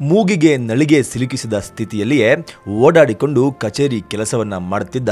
ಮೂಗಿಗೆ ನಳಿಗೆ ಸಿಲುಕಿಸಿದ ಸ್ಥಿತಿಯಲ್ಲಿಯೇ ಓಡಾಡಿಕೊಂಡು ಕಚೇರಿ ಕೆಲಸವನ್ನ ಮಾಡುತ್ತಿದ್ದ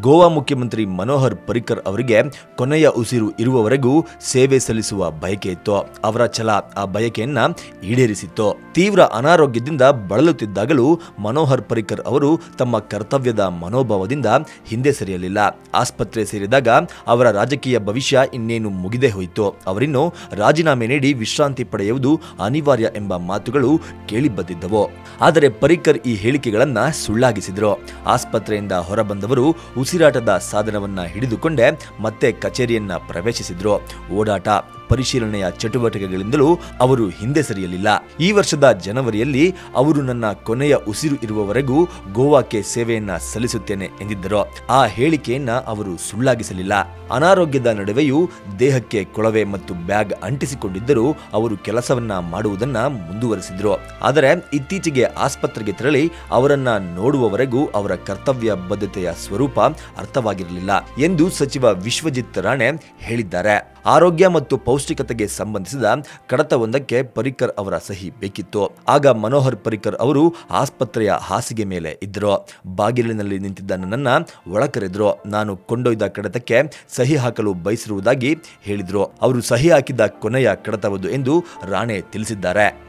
ಗೋವಾ ಮುಖ್ಯಮಂತ್ರಿ ಮನೋಹರ್ ಪರಿಕರ್ ಅವರಿಗೆ ಕೊನೆಯ ಉಸಿರು ಇರುವವರೆಗೂ ಸೇವೆ ಸಲ್ಲಿಸುವ ಬಯಕೆ ಇತ್ತು. ಅವರ ಛಲ ಆ ಬಯಕೆಯನ್ನ ಈಡೇರಿಸಿತ್ತು. ತೀವ್ರ ಅನಾರೋಗ್ಯದಿಂದ ಬಳಲುತ್ತಿದ್ದಾಗಲೂ ಮನೋಹರ್ ಪರಿಕರ್ ಅವರು ತಮ್ಮ ಕರ್ತವ್ಯದ ಮನೋಭಾವದಿಂದ ಹಿಂದೆ ಸರಿಯಲಿಲ್ಲ. ಆಸ್ಪತ್ರೆ ಸೇರಿದಾಗ ಅವರ ರಾಜಕೀಯ ಭವಿಷ್ಯ ಇನ್ನೇನು ಮುಗಿದೇ ಹೋಯಿತು. ಅವರಿನ್ನು ರಾಜೀನಾಮೆ ನೀಡಿ ವಿಶ್ರಾಂತಿ ಪಡೆಯುವುದು ಅನಿವಾರ್ಯ ಎಂಬ ಮಾತುಗಳು ಕೇಳಿಬಂದಿದ್ದವು ಆದರೆ ಪರಿಕರ್ ಈ ಹೇಳಿಕೆಗಳನ್ನ ಸುಳ್ಳಾಗಿಸಿದ್ರು. ಆಸ್ಪತ್ರೆಯಿಂದ ಹೊರಬಂದವರು ಉಸಿರಾಟದ ಸಾಧನವನ್ನ ಹಿಡಿದುಕೊಂಡೇ ಮತ್ತೆ ಕಚೇರಿಯನ್ನ ಪ್ರವೇಶಿಸಿದ್ರು. ಓಡಾಟ ಪರಿಶೀಲನೆಯ ಚಟುವಟಿಕೆಗಳಿಂದಲೂ ಅವರು ಹಿಂದೆ ಸರಿಯಲಿಲ್ಲ. ಈ ವರ್ಷದ ಜನವರಿಯಲ್ಲಿ ಅವರು ನನ್ನ ಕೊನೆಯ ಉಸಿರು ಇರುವವರೆಗೂ ಗೋವಾಕ್ಕೆ ಸೇವೆಯನ್ನ ಸಲ್ಲಿಸುತ್ತೇನೆ ಎಂದಿದ್ದರು. ಆ ಹೇಳಿಕೆಯನ್ನ ಅವರು ಸುಳ್ಳಾಗಿಸಲಿಲ್ಲ. ಅನಾರೋಗ್ಯದ ನಡುವೆಯೂ ದೇಹಕ್ಕೆ ಕೊಳವೆ ಮತ್ತು ಬ್ಯಾಗ್ ಅಂಟಿಸಿಕೊಂಡಿದ್ದರೂ ಅವರು ಕೆಲಸವನ್ನ ಮಾಡುವುದನ್ನ ಮುಂದುವರೆಸಿದ್ರು. ಆದರೆ ಇತ್ತೀಚೆಗೆ ಆಸ್ಪತ್ರೆಗೆ ತೆರಳಿ ಅವರನ್ನ ನೋಡುವವರೆಗೂ ಅವರ ಕರ್ತವ್ಯ ಬದ್ಧತೆಯ ಸ್ವರೂಪ ಅರ್ಥವಾಗಿರಲಿಲ್ಲ ಎಂದು ಸಚಿವ ವಿಶ್ವಜಿತ್ ರಾಣೆ ಹೇಳಿದ್ದಾರೆ. ಆರೋಗ್ಯ ಮತ್ತು ಪೌಷ್ಟಿಕತೆಗೆ ಸಂಬಂಧಿಸಿದ ಕಡತವೊಂದಕ್ಕೆ ಪರಿಕರ್ ಅವರ ಸಹಿ ಬೇಕಿತ್ತು. ಆಗ ಮನೋಹರ್ ಪರಿಕರ್ ಅವರು ಆಸ್ಪತ್ರೆಯ ಹಾಸಿಗೆ ಮೇಲೆ ಇದ್ದರು. ಬಾಗಿಲಿನಲ್ಲಿ ನಿಂತಿದ್ದ ನನ್ನನ್ನು ಒಳಕರೆದ್ರು. ನಾನು ಕೊಂಡೊಯ್ದ ಕಡತಕ್ಕೆ ಸಹಿ ಹಾಕಲು ಬಯಸಿರುವುದಾಗಿ ಹೇಳಿದ್ರು. ಅವರು ಸಹಿ ಹಾಕಿದ್ದ ಕೊನೆಯ ಕಡತವದು ಎಂದು ರಾಣೆ ತಿಳಿಸಿದ್ದಾರೆ.